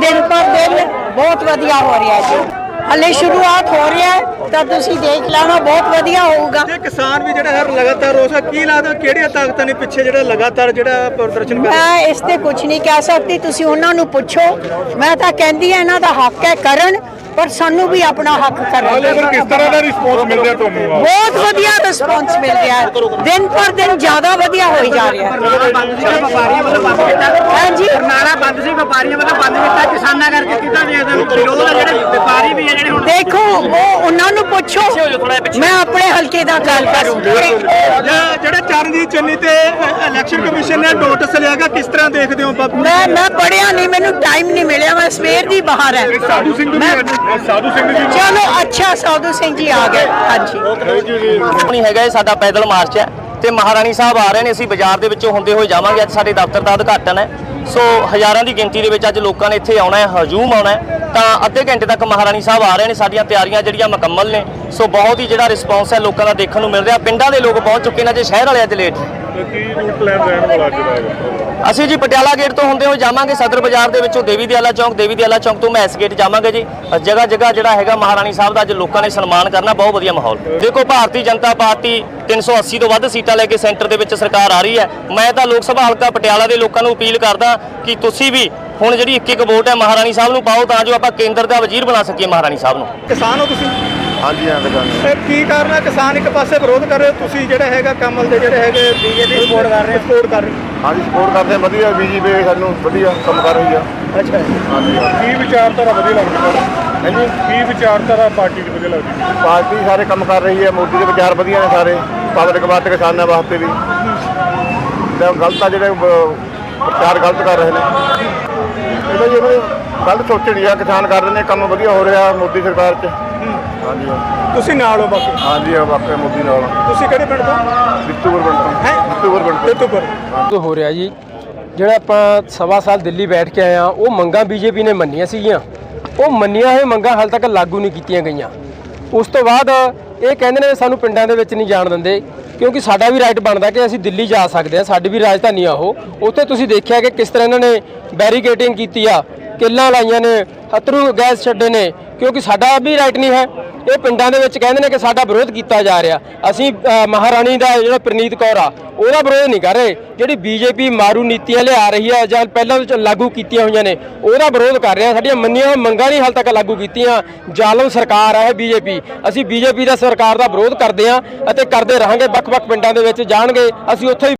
ਦਿਨ ਪਰ ਦਿਨ ਬਹੁਤ ਵਧੀਆ ਹੋ ਰਿਹਾ ਜੀ। ਹਲੇ ਸ਼ੁਰੂਆਤ ਹੋ ਰਿਹਾ ਹੈ ਤਾਂ ਤੁਸੀਂ ਦੇਖ ਲੈਣਾ ਬਹੁਤ ਵਧੀਆ ਹੋਊਗਾ। ਤੇ ਕਿਸਾਨ ਵੀ ਜਿਹੜਾ ਹੈ ਲਗਾਤਾਰ ਰੋਸ ਹੈ ਕੀ ਲੱਗਦਾ ਕਿਹੜੀਆਂ ਤਾਕਤਾਂ ਨੇ ਪਿੱਛੇ ਜਿਹੜਾ ਲਗਾਤਾਰ ਜਿਹੜਾ ਪ੍ਰਦਰਸ਼ਨ ਕਰ ਮੈਂ ਇਸ ਤੇ ਕੁਝ ਨਹੀਂ ਕਹਿ ਸਕਦੀ ਤੁਸੀਂ ਉਹਨਾਂ ਨੂੰ ਪੁੱਛੋ। ਮੈਂ ਤਾਂ ਕਹਿੰਦੀ ਹਾਂ ਇਹਨਾਂ ਦਾ ਹੱਕ ਹੈ ਕਰਨ ਪਰ ਸਾਨੂੰ ਵੀ ਆਪਣਾ ਹੱਕ ਕਰਨ। ਕਿਸ ਤਰ੍ਹਾਂ ਦਾ ਰਿਸਪੌਂਸ ਮਿਲ ਰਿਹਾ ਤੁਹਾਨੂੰ? ਬਹੁਤ ਵਧੀਆ ਰਿਸਪੌਂਸ ਮਿਲ ਰਿਹਾ ਹੈ। ਦਿਨ ਪਰ ਦਿਨ ਜ਼ਿਆਦਾ ਵਧੀਆ ਹੋਈ ਜਾ ਰਿਹਾ ਹੈ। ਹਾਂਜੀ। ਵਪਾਰੀਆਂ ਵੱਲੋਂ ਬੰਦ ਕੀਤਾ ਕਿਸਾਨਾਂ ਕਰਕੇ ਕੀਤਾ ਜੀ ਇਹਦਾ ਵਿਰੋਧ ਆ ਜਿਹੜੇ ਵਪਾਰੀ ਵੀ ਆ ਜਿਹੜੇ ਹੁਣ ਦੇਖੋ ਉਹ ਉਹਨਾਂ ਨੂੰ ਪੁੱਛੋ। ਮੈਂ ਆਪਣੇ ਹਲਕੇ ਦਾ ਗੱਲ ਕਰੂੰਗੀ ਜਿਹੜਾ ਚਰਨਜੀਤ ਚੰਨੀ ਤੇ ਇਲੈਕਸ਼ਨ ਕਮਿਸ਼ਨ ਨੇ ਨੋਟਿਸ ਲਿਆਗਾ ਕਿਸ ਤਰ੍ਹਾਂ ਦੇਖਦੇ ਹੋ ਮੈਂ ਮੈਂ ਪੜਿਆ ਨਹੀਂ ਮੈਨੂੰ ਟਾਈਮ ਨਹੀਂ ਮਿਲਿਆ ਮੈਂ ਸਵੇਰ ਦੀ ਬਾਹਰ ਹੈ ਸਾਧੂ ਸਿੰਘ ਜੀ ਸਾਧੂ ਸਿੰਘ ਜੀ ਚਲੋ ਅੱਛਾ ਸਾਧੂ ਸਿੰਘ ਜੀ ਆ ਗਏ। ਹਾਂਜੀ। ਨਹੀਂ ਹੈਗਾ ਇਹ ਸਾਡਾ ਪੈਦਲ ਮਾਰਚ ਹੈ ਤੇ ਮਹਾਰਾਣੀ ਸਾਹਿਬ ਆ ਰਹੇ ਨੇ ਅਸੀਂ ਬਾਜ਼ਾਰ ਦੇ ਵਿੱਚੋਂ ਹੁੰਦੇ ਹੋਏ ਜਾਵਾਂਗੇ ਅੱਜ ਸਾਡੇ ਦਫ਼ਤਰ ਦਾ ਉਦਘਾਟਨ ਹੈ। ਸੋ ਹਜ਼ਾਰਾਂ ਦੀ ਗਿਣਤੀ ਦੇ ਵਿੱਚ ਅੱਜ ਲੋਕਾਂ ਨੇ ਇੱਥੇ ਆਉਣਾ ਹੈ, ਹਜੂਮ ਆਉਣਾ ਹੈ। ਤਾਂ ਅੱਧੇ ਘੰਟੇ ਤੱਕ ਮਹਾਰਾਣੀ ਸਾਹਿਬ ਆ ਰਹੇ ਨੇ, ਸਾਡੀਆਂ ਤਿਆਰੀਆਂ ਜਿਹੜੀਆਂ ਮੁਕੰਮਲ ਨੇ। ਸੋ ਬਹੁਤ ਹੀ ਜਿਹੜਾ ਰਿਸਪੌਂਸ ਹੈ ਲੋਕਾਂ ਦਾ ਦੇਖਣ ਨੂੰ ਮਿਲ ਰਿਹਾ। ਪਿੰਡਾਂ ਦੇ ਲੋਕ ਪਹੁੰਚ ਚੁੱਕੇ ਨੇ ਜੇ ਸ਼ਹਿਰ ਵਾਲੇ ਅੱਜ ਲੇਟ। ਤੇ ਕੀ ਰੂਟ ਪਲਾਨ ਰਹਿਣ ਵਾਲਾ ਅੱਜ ਦਾ ਹੈਗਾ? ਅਸੀਂ ਜੀ ਪਟਿਆਲਾ ਗੇਟ ਤੋਂ ਹੁੰਦੇ ਹੋਏ ਜਾਵਾਂਗੇ ਸਦਰ ਬਾਜ਼ਾਰ ਦੇ ਵਿੱਚੋਂ ਦੇਵੀ ਦਿਆਲਾ ਚੌਂਕ ਦੇਵੀ ਦਿਆਲਾ ਚੌਂਕ ਤੋਂ ਮੈਸ ਗੇਟ ਜਾਵਾਂਗੇ ਜੀ। ਜਗ੍ਹਾ ਜਗ੍ਹਾ ਜਿਹੜਾ ਹੈਗਾ ਮਹਾਰਾਣੀ ਸਾਹਿਬ ਦਾ ਅੱਜ ਲੋਕਾਂ ਨੇ ਸਨਮਾਨ ਕਰਨਾ ਬਹੁਤ ਵਧੀਆ ਮਾਹੌਲ। ਦੇਖੋ ਭਾਰਤੀ ਜਨਤਾ ਪਾਰਟੀ 380 ਤੋਂ ਵੱਧ ਸੀਟਾਂ ਲੈ ਕੇ ਸੈਂਟਰ ਦੇ ਵਿੱਚ ਸਰਕਾਰ ਆ ਰਹੀ ਹੈ। ਮੈਂ ਤਾਂ ਲੋਕ ਸਭਾ ਹਲਕਾ ਪਟਿਆਲਾ ਦੇ ਲੋਕਾਂ ਨੂੰ ਅਪੀਲ ਕਰਦਾ ਕਿ ਤੁਸੀਂ ਵੀ ਹੁਣ ਜਿਹੜੀ ਇੱਕ ਇੱਕ ਵੋਟ ਹੈ ਮਹਾਰਾਣੀ ਸਾਹਿਬ ਨੂੰ ਪਾਓ ਤਾਂ ਜੋ ਆਪਾਂ ਕੇਂਦਰ ਦਾ ਵਜ਼ੀਰ ਬਣਾ ਸਕੀਏ ਮਹਾਰਾਣੀ ਸਾਹਿਬ ਨੂੰ। ਕਿਸਾਨ ਹੋ ਤੁਸੀਂ? ਹਾਂਜੀ ਹਾਂ। ਦੁਕਾਨ ਇਹ ਕੀ ਕਾਰਨ ਹੈ? ਕਿਸਾਨ ਇੱਕ ਪਾਸੇ ਵਿਰੋਧ ਕਰ ਰਹੇ ਹੋ, ਤੁਸੀਂ ਜਿਹੜਾ ਹੈਗਾ ਕਮਲ ਦੇ ਜਿਹੜੇ ਹੈਗੇ ਬੀਜੇਪੀ ਸਪੋਰਟ ਕਰ ਰਹੇ ਸਪੋਰਟ ਕਰ ਰਹੇ ਹਾਂਜੀ ਸਪੋਰਟ ਕਰਦੇ ਆ ਵਧੀਆ ਬੀਜੇਪੀ ਸਾਨੂੰ ਵਧੀਆ ਕੰਮ ਕਰ ਰਹੀ ਆ। ਅੱਛਾ ਹਾਂਜੀ। ਕੀ ਵਿਚਾਰਧਾਰਾ ਵਧੀਆ ਲੱਗਦੀ? ਹਾਂਜੀ। ਕੀ ਵਿਚਾਰਧਾਰਾ ਪਾਰਟੀ ਦੀ ਵਧੀਆ ਲੱਗਦੀ? ਪਾਰਟੀ ਸਾਰੇ ਕੰਮ ਕਰ ਰਹੀ ਹੈ ਮੋਦੀ ਦੇ ਵਿਚਾਰ ਵਧੀਆ ਨੇ ਸਾਰੇ ਪਬਲਿਕ ਵਾਸਤੇ ਕਿਸਾਨਾਂ ਵਾਸਤੇ ਵੀ। ਤੇ ਗਲਤ ਆ ਜਿਹੜੇ ਅਹ, ਪ੍ਰਚਾਰ ਗਲਤ ਕਰ ਰਹੇ ਨੇ। ਇਹਦਾ ਜੀ ਇਹਨਾਂ ਦੀ ਗਲਤ ਸੋਚਣੀ ਆ ਕਿਸਾਨ ਕਰ ਰਹੇ ਨੇ ਕੰਮ ਵਧੀਆ ਹੋ ਰਿਹਾ ਮੋਦੀ ਸਰਕਾਰ 'ਚ। ਹਾਂਜੀ। ਤੁਸੀਂ ਨਾਲ ਹੋ ਬਾਕੀ? ਹਾਂਜੀ ਆ ਵਾਕਿਆ ਮੋਦੀ ਨਾਲ। ਤੁਸੀਂ ਕਿਹੜੇ ਪਿੰਡ ਤੋਂ? ਬਿੱਤੂਪੁਰ ਪਿੰਡ ਤੋਂ। ਹੈਂ? ਬਿੱਤੂਪੁਰ ਪਿੰਡ ਤੋਂ। ਜੇਤੂਪੁਰ ਜੋ ਹੋ ਰਿਹਾ ਜੀ। ਜਿਹੜਾ ਆਪਾਂ ਸਵਾ ਸਾਲ ਦਿੱਲੀ ਬੈਠ ਕੇ ਆਏ ਆ ਉਹ ਮੰਗਾਂ ਬੀਜੇਪੀ ਨੇ ਮੰਨੀਆਂ ਸੀਗੀਆਂ। ਉਹ ਮੰਨੀਆਂ ਹੋਏ ਮੰਗਾਂ ਹਾਲ ਤੱਕ ਲਾਗੂ ਨਹੀਂ ਕੀਤੀਆਂ ਗਈਆਂ। ਉਸ ਤੋਂ ਬਾਅਦ ਇਹ ਕਹਿੰਦੇ ਨੇ ਸਾਨੂੰ ਪਿੰਡਾਂ ਦੇ ਵਿੱਚ ਨਹੀਂ ਜਾਣ ਦਿੰਦੇ ਕਿਉਂਕਿ ਸਾਡਾ ਵੀ ਰਾਈਟ ਬਣਦਾ ਕਿ ਅਸੀਂ ਦਿੱਲੀ ਜਾ ਸਕਦੇ ਹਾਂ ਸਾਡੀ ਵੀ ਰਾਜਧਾਨੀ ਆ ਉਹ। ਉੱਥੇ ਤੁਸੀਂ ਦੇਖਿਆ ਕਿ ਕਿਸ ਤਰ੍ਹਾਂ ਇਹਨਾਂ ਨੇ ਬੈਰੀਕੇਡਿੰਗ ਕੀਤੀ ਆ। ਕਿੱਲਾਂ ਲਾਈਆਂ ਨੇ ਹਤਰੂ ਗੈਸ ਛੱਡੇ ਨੇ, ਕਿਉਂਕਿ ਸਾਡਾ ਵੀ ਰਾਈਟ ਨਹੀਂ ਹੈ। ਇਹ ਪਿੰਡਾਂ ਦੇ ਵਿੱਚ ਕਹਿੰਦੇ ਨੇ ਕਿ ਸਾਡਾ ਵਿਰੋਧ ਕੀਤਾ ਜਾ ਰਿਹਾ। ਅਸੀਂ ਮਹਾਰਾਣੀ ਦਾ ਜਿਹੜਾ ਪ੍ਰਨੀਤ ਕੌਰ ਆ, ਉਹਦਾ ਵਿਰੋਧ ਨਹੀਂ ਕਰ ਰਹੇ। ਜਿਹੜੀ ਬੀਜੇਪੀ ਮਾਰੂ ਨੀਤੀਆਂ ਲਿਆ ਰਹੀ ਹੈ ਜਾਂ ਪਹਿਲਾਂ ਤੋਂ ਲਾਗੂ ਕੀਤੀਆਂ ਹੋਈਆਂ ਨੇ, ਉਹਦਾ ਵਿਰੋਧ ਕਰ ਰਹੇ ਆ। ਸਾਡੀਆਂ ਮੰਨੀਆਂ ਹੋਈਆਂ ਮੰਗਾਂ ਨਹੀਂ ਹਾਲ ਤੱਕ ਲਾਗੂ ਕੀਤੀਆਂ। ਜ਼ਾਲਮ ਸਰਕਾਰ ਹੈ ਬੀਜੇਪੀ। ਅਸੀਂ ਬੀਜੇਪੀ ਦਾ ਸਰਕਾਰ ਦਾ ਵਿਰੋਧ ਕਰਦੇ ਹਾਂ ਅਤੇ ਕਰਦੇ ਰਹਾਂਗੇ, ਵੱਖ-ਵੱਖ ਪਿੰਡਾਂ ਦੇ ਵਿੱਚ ਜਾਣਗੇ। ਅਸੀਂ ਉੱਥੇ ਵੀ